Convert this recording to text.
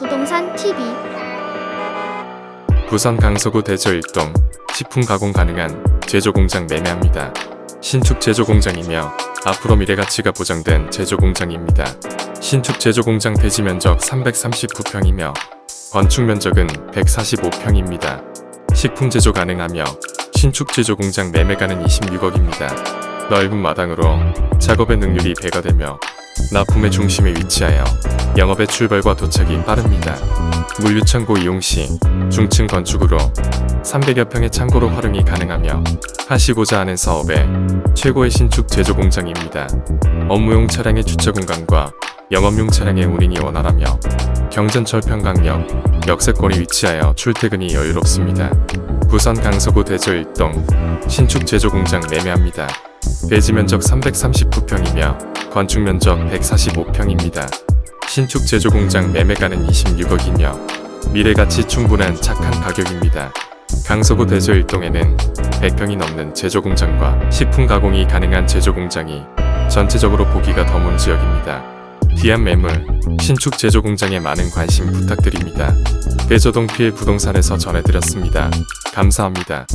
필 부동산 TV 부산 강서구 대저 1동 식품 가공 가능한 제조 공장 매매합니다. 신축 제조 공장이며 앞으로 미래 가치가 보장된 제조 공장입니다. 신축 제조 공장 대지 면적 339평이며 건축 면적은 145평입니다. 식품 제조 가능하며 신축 제조 공장 매매가는 26억입니다. 넓은 마당으로 작업의 능률이 배가 되며 납품의 중심에 위치하여 영업의 출발과 도착이 빠릅니다. 물류창고 이용 시 중층 건축으로 300여 평의 창고로 활용이 가능하며 하시고자 하는 사업의 최고의 신축 제조 공장입니다. 업무용 차량의 주차 공간과 영업용 차량의 운행이 원활하며 경전철 평강역 역세권이 위치하여 출퇴근이 여유롭습니다. 부산 강서구 대저 1동 신축 제조 공장 매매합니다. 대지 면적 339평이며 건축 면적 145평입니다. 신축 제조 공장 매매가는 26억이며 미래가치 충분한 착한 가격입니다. 강서구 대저 1동에는 100평이 넘는 제조 공장과 식품 가공이 가능한 제조 공장이 전체적으로 보기가 드문 지역입니다. 디안 매물, 신축 제조 공장에 많은 관심 부탁드립니다. 대저동 필 부동산에서 전해드렸습니다. 감사합니다.